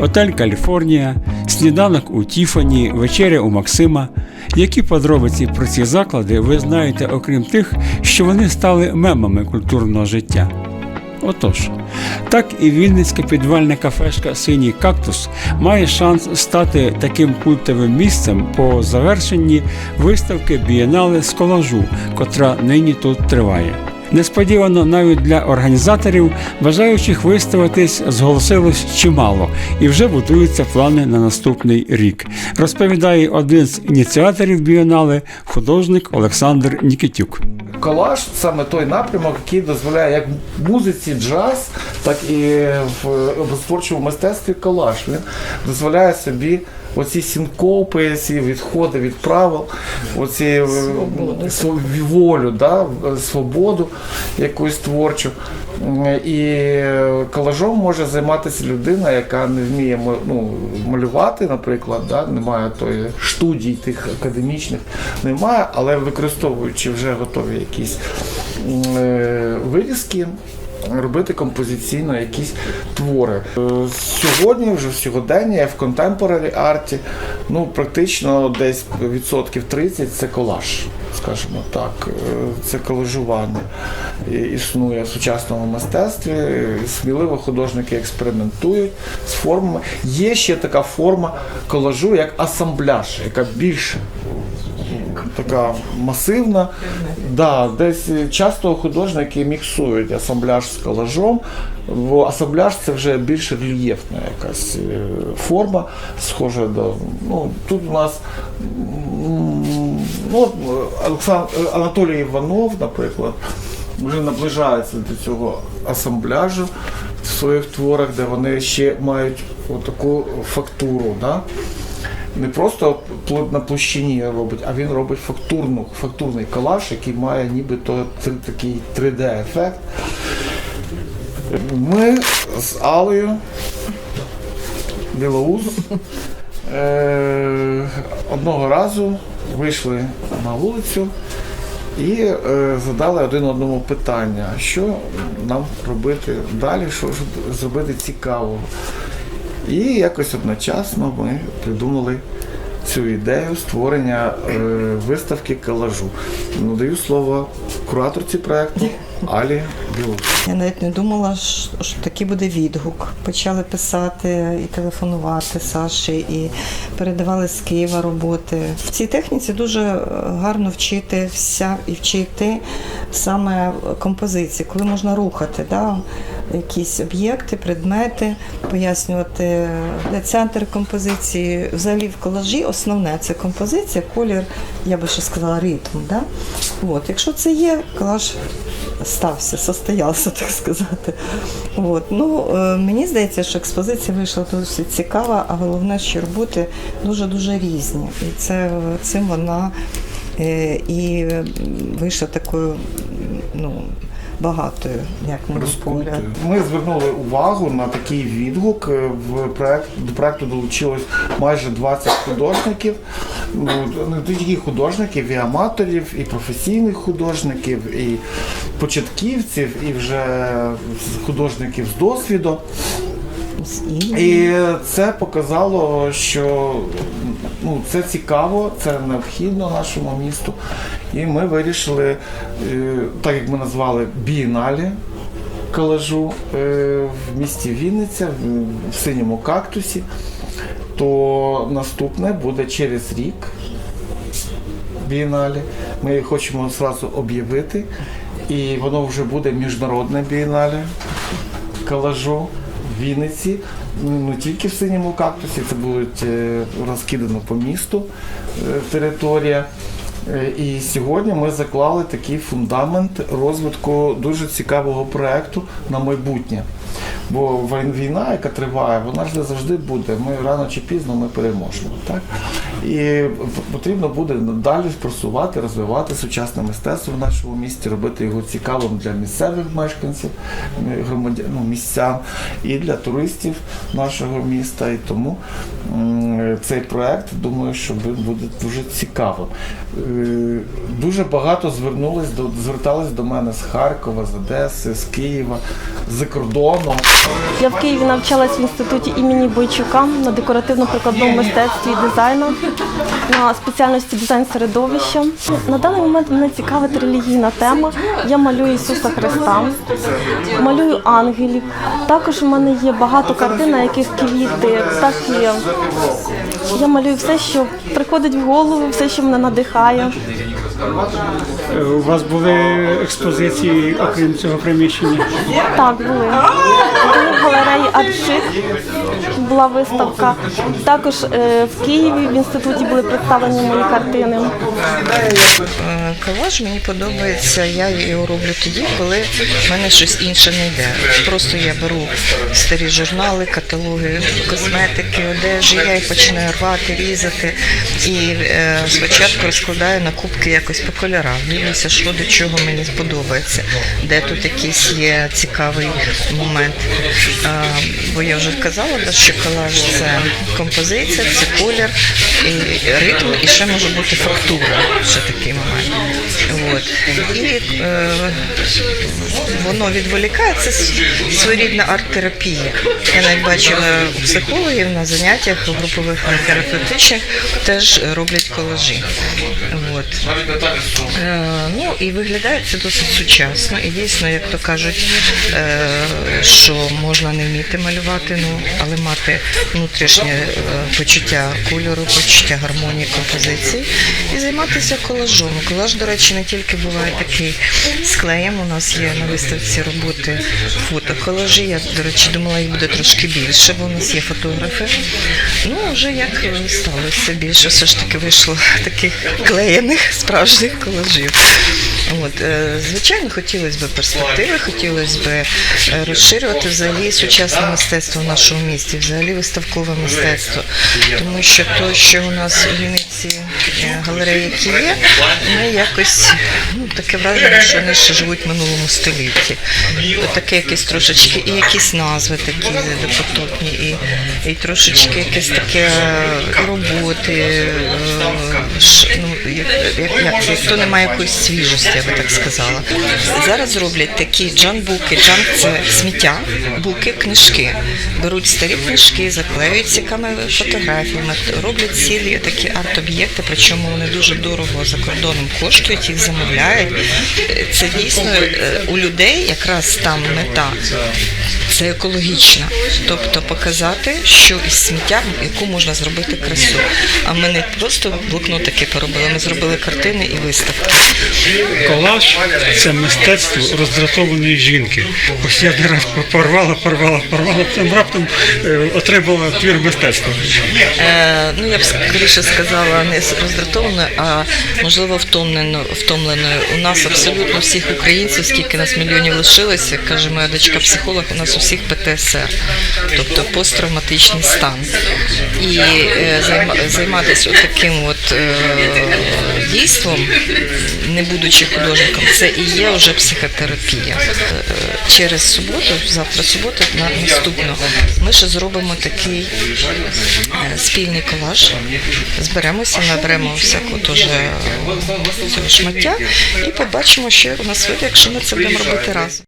Отель Каліфорнія, сніданок у Тіфані, вечеря у Максима. Які подробиці про ці заклади ви знаєте, окрім тих, що вони стали мемами культурного життя? Отож, так і Вінницька підвальна кафешка Синій кактус має шанс стати таким культовим місцем по завершенні виставки Бієнале з колажу, котра нині тут триває. Несподівано навіть для організаторів бажаючих виставитись зголосилось чимало, і вже будуються плани на наступний рік. Розповідає один з ініціаторів бієнале, художник Олександр Нікітюк. Колаж саме той напрямок, який дозволяє як музиці джаз, так і в образотворчому мистецтві колаж. Він дозволяє собі оці синкопи, ці відходи від правил, оці е, свою волю, да, свободу якусь творчу. І колажом може займатися людина, яка не вміє ну, малювати, наприклад, да, немає тої студій тих академічних, немає, але використовуючи вже готові якісь е, вирізки. Робити композиційно якісь твори. Е, Сьогодні, вже в сьогодення, в контемпорарі арті, ну практично десь відсотків 30 це колаж, скажімо так. Е, Це колажування існує в сучасному мистецтві. Сміливо художники експериментують з формами. Є ще така форма колажу, як асамбляж, яка більш така масивна. Да, десь часто художники міксують асамбляж з колажом, бо асамбляж це вже більш рельєфна якась е, форма, схожа до. Ну, тут у нас ну, Олександр Анатолій Іванов, наприклад, вже наближається до цього асамбляжу в своїх творах, де вони ще мають таку фактуру. Да? Не просто на площині робить, а він робить фактурну, фактурний колаж, який має нібито такий 3D-ефект. Ми з Алею Білоус е, одного разу вийшли на вулицю і е, задали один одному питання, що нам робити далі, що зробити цікавого. І якось одночасно ми придумали цю ідею створення е, виставки колажу. Надаю слово кураторці проекту Алі Білус. Я навіть не думала, що що такий буде відгук. Почали писати і телефонувати Саші, і передавали з Києва роботи. В цій техніці дуже е, гарно вчитися і вчити саме композиції, коли можна рухати да, якісь об'єкти, предмети, пояснювати де центр композиції. Взагалі в колажі основне це композиція, колір, я би ще сказала, ритм. Да? От, якщо це є, колаж стався, состоявся, так сказати. От. Ну, е, мені здається, що експозиція вийшла досить цікава, а головне, що роботи дуже-дуже різні. І це цим вона і м, вийшла такою ну, багатою, як на погляд. Ми звернули увагу на такий відгук. Е, В проект до проекту долучилось майже 20 художників. Ну, Не тільки художників, і аматорів, і професійних художників, і початківців, і вже художників з досвіду. І це показало, що ну, це цікаво, це необхідно нашому місту. І ми вирішили, е, так як ми назвали бієналі колажу е, в місті Вінниця, в- синьому кактусі, то наступне буде через рік бієналі. Ми хочемо зразу об'явити, і воно вже буде міжнародне бієналі колажу в Вінниці. Ну, Не тільки в синьому кактусі, це буде е, розкидано по місту е, територія. Е, І сьогодні ми заклали такий фундамент розвитку дуже цікавого проекту на майбутнє. Бо війна, яка триває, вона ж не завжди буде. Ми рано чи пізно ми переможемо. Так? І потрібно буде далі просувати, розвивати сучасне мистецтво в нашому місті, робити його цікавим для місцевих мешканців, громадян, ну, містян і для туристів нашого міста. І тому цей проект, думаю, що буде дуже цікавим. Е, Дуже багато звернулись до звертались до мене з Харкова, з Одеси, з Києва, з кордону. Я в Києві навчалась в інституті імені Бойчука на декоративно-прикладному мистецтві і дизайну на спеціальності дизайн середовища. На даний момент мене цікавить релігійна тема. Я малюю Ісуса Христа, малюю ангелів. Також у мене є багато картин, на яких квіти, птахи. Я малюю все, що приходить в голову, все, що мене надихає. Е, У вас були експозиції, окрім цього приміщення? Так, були. Були в галереї Аршит, була виставка. Також е, в Києві в інституті були представлені мої картини. Е, Колаж мені подобається, я його роблю тоді, коли в мене щось інше не йде. Просто я беру старі журнали, каталоги косметики, одежі, я їх починаю рвати, різати і е, спочатку розкладаю на кубки якось по кольорам. Дивлюся, що до чого мені сподобається, де тут якийсь є цікавий момент. А, бо я вже казала, що колаж це композиція, це колір, ритм, і ще може бути фактура. Ще такий момент. От. І е, воно відволікає, це своєрідна арт-терапія. Я навіть бачила психологів на заняттях групових терапевтичних теж роблять колажі. От. Е, ну і виглядає це досить сучасно. І дійсно, як то кажуть, е, що можна не вміти малювати, ну але мати внутрішнє е, почуття кольору, почуття гармонії композиції і займатися колажом. Колаж, до речі, не тільки буває такий з клеєм. У нас є на виставці роботи фотоколажі. Я, до речі, думала, їх буде трошки більше, бо у нас є фотографи. Ну, вже як сталося більше, все ж таки вийшло таких клеєних справжніх колажів. От, е, звичайно, хотілося б перспективи, хотілося б е, розширювати взагалі сучасне мистецтво в нашому місті, взагалі виставкове мистецтво. Тому що то, що у нас у Вінниці е, галереї, які є, ми якось ну, таке враження, що вони ще живуть в минулому столітті. Таке якесь трошечки, і якісь назви такі допотопні, і, і трошечки якесь таке роботи. е, Ну, як, як, як, як то немає якоїсь свіжості, я би так сказала. Зараз роблять такі джанбуки. Джан це сміття, буки, книжки. Беруть старі книжки, заклеюють цікавими фотографіями, роблять цілі такі арт-об'єкти, причому вони дуже дорого за кордоном коштують, їх замовляють. Це дійсно е, у людей якраз там мета. Це екологічна, тобто показати, що із сміття, яку можна зробити красу. А ми не просто блокнотики поробили, ми зробили картини і виставки. Колаж це мистецтво роздратованої жінки. Ось я один раз порвала, порвала, порвала, потім раптом е, отримала твір мистецтва. Е, ну я б скоріше сказала не роздратованою, а можливо втомлено, втомленою. У нас абсолютно всіх українців, скільки нас мільйонів лишилося, каже моя дочка психолог, у нас у всіх ПТСР, тобто посттравматичний стан. І е, займа- займатися таким от е, дійством, не будучи художником, це і є вже психотерапія. Е, Через суботу, завтра субота, на наступну, ми ще зробимо такий спільний колаж. Зберемося, наберемо всякого теж шмаття і побачимо, що у нас вийде, якщо ми це будемо робити разом.